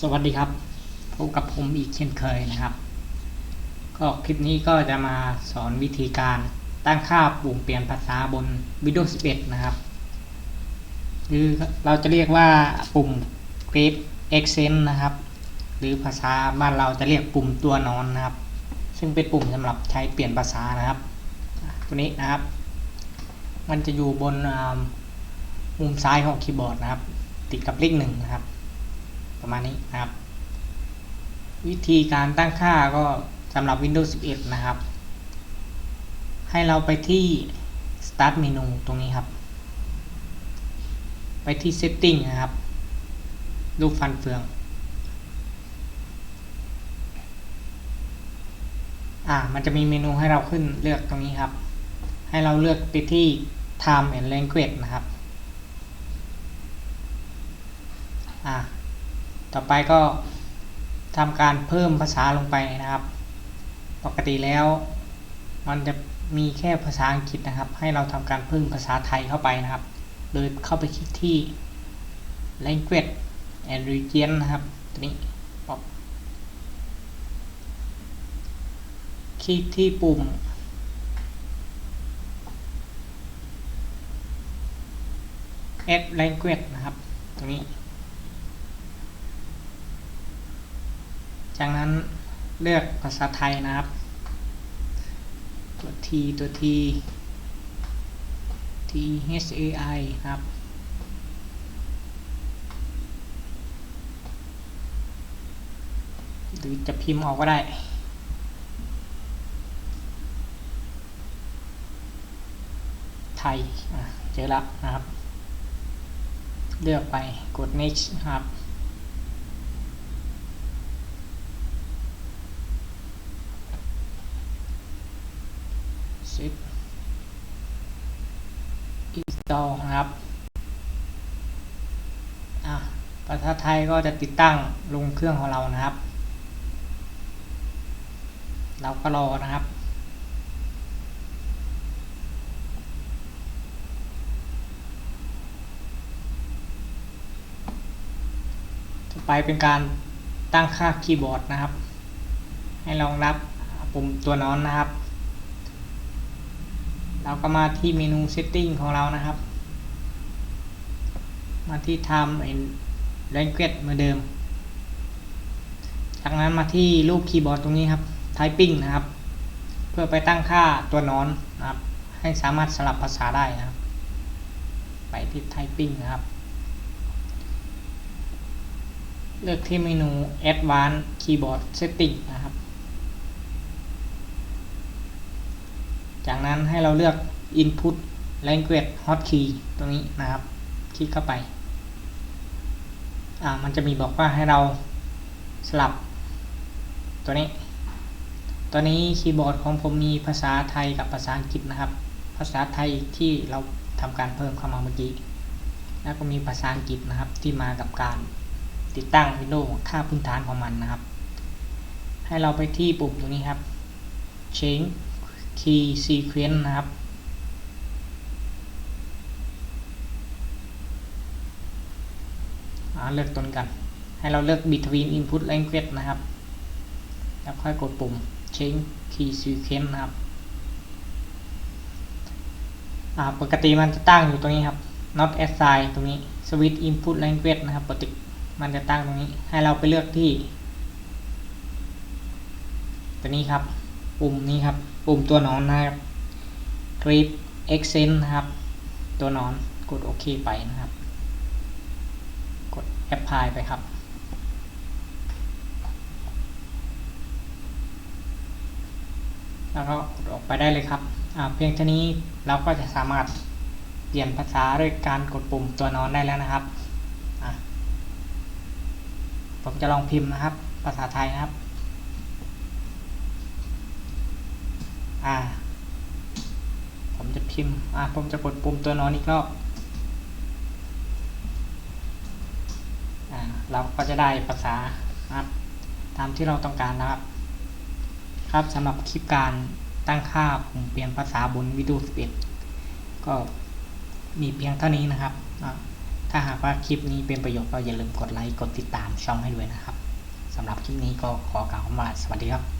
สวัสดีครับพบกับผมอีกเช่นเคยนะครับ ก็คลิปนี้ก็จะมาสอนวิธีการตั้งค่าปุ่มเปลี่ยนภาษาบน Windows 11 นะครับ หรือเราจะเรียกว่าปุ่ม Grep Accent นะครับ หรือภาษาบ้านเราจะเรียกปุ่มตัวนอนนะครับ ซึ่งเป็นปุ่มสำหรับใช้เปลี่ยนภาษานะครับ ตัวนี้นะครับ มันจะอยู่บนมุมซ้ายของคีย์บอร์ดนะครับ ติดกับเลขหนึ่งนะครับ ประมาณนี้นะครับ วิธีการตั้งค่าก็สำหรับ Windows 11 นะครับ ให้เราไปที่ Start Menu ตรงนี้ครับ ไปที่ Setting นะครับ รูปฟันเฟือง อ่า มันจะมีเมนูให้เราขึ้นเลือกตรงนี้ครับ ให้เราเลือกไปที่ Time and Language นะครับ อ่า ต่อไปก็ทำการเพิ่มภาษาลงไปนะครับ ปกติแล้ว มันจะมีแค่ภาษาอังกฤษนะครับ ให้เราทำการเพิ่มภาษาไทยเข้าไปนะครับ โดยเข้าไปคลิกที่ language and region นะครับตัวนี้คลิกที่ปุ่ม add language นะครับตรงนี้ จากนั้นเลือกภาษาไทยนะครับ ตัว T ตัว T T H A I ครับ หรือจะพิมพ์ออกก็ได้ไทยเจอแล้วนะครับ เลือกไปกด next ครับ set install นะครับอะภาษาไทยก็จะติดตั้งลงเครื่องของเรานะครับ เราก็รอนะครับ ต่อไปเป็นการตั้งค่าคีย์บอร์ดนะครับ ให้รองรับปุ่มตัวนอนนะครับ เราก็มาที่เมนู Setting ของเรานะครับ มาที่ Time and Language เหมือนเดิม จากนั้นมาที่รูปคีย์บอร์ดตรงนี้ครับ Typing นะครับ เพื่อไปตั้งค่าตัวนอนนะครับ ให้สามารถสลับภาษาได้นะครับ ไปที่ Typing นะครับ เลือกที่เมนู Advanced Keyboard Setting นะครับ จากนั้นให้เราเลือก input language hotkey ตรงนี้นะครับ คลิกเข้าไป อ่า มันจะมีบอกว่าให้เราสลับ ตัวนี้ตัวนี้คีย์บอร์ดของผมมีภาษาไทยกับภาษาอังกฤษนะครับ ภาษาไทยที่เราทำการเพิ่มเข้ามาเมื่อกี้ แล้วก็มีภาษาอังกฤษนะครับที่มากับการติดตั้ง Windows ค่าพื้นฐานของมันนะครับ ให้เราไปที่ปุ่มตรงนี้ครับ change key sequence นะครับ เลือกตัวนี้กัน ให้เราเลือก between input language นะครับ แล้วค่อยกดปุ่ม change key sequence นะครับ ปกติมันจะตั้งอยู่ตรงนี้ครับ not assign ตรงนี้ switch input language นะครับปกติมันจะตั้งตรงนี้ ให้เราไปเลือกที่ ตัวนี้ครับ ปุ่มนี้ครับ ปุ่มตัวนอนนะครับ grip accent นะครับ ตัวนอนกดโอเคไปนะครับ กด apply ไปครับ แล้วก็กดออกไปได้เลยครับ เพียงเท่านี้เราก็จะสามารถเปลี่ยนภาษาด้วยการกดปุ่มตัวนอนได้แล้วนะครับ ผมจะลองพิมพ์นะครับ ภาษาไทยนะครับ อ่า ผมจะพิมพ์ อ่า ผมจะกดปุ่มตัวนอนอีกรอบ อ่า เราก็จะได้ภาษาครับ ตามที่เราต้องการนะครับ ครับสำหรับคลิปการตั้งค่าปุ่มเปลี่ยนภาษาบน Windows 11 ก็มีเพียงเท่านี้นะครับถ้าถ้าหากว่าคลิปนี้เป็นประโยชน์ก็อย่าลืมกดไลค์ กดติดตามช่องให้ด้วยนะครับสำหรับคลิปนี้ก็ขอกล่าวคำว่าสวัสดีครับ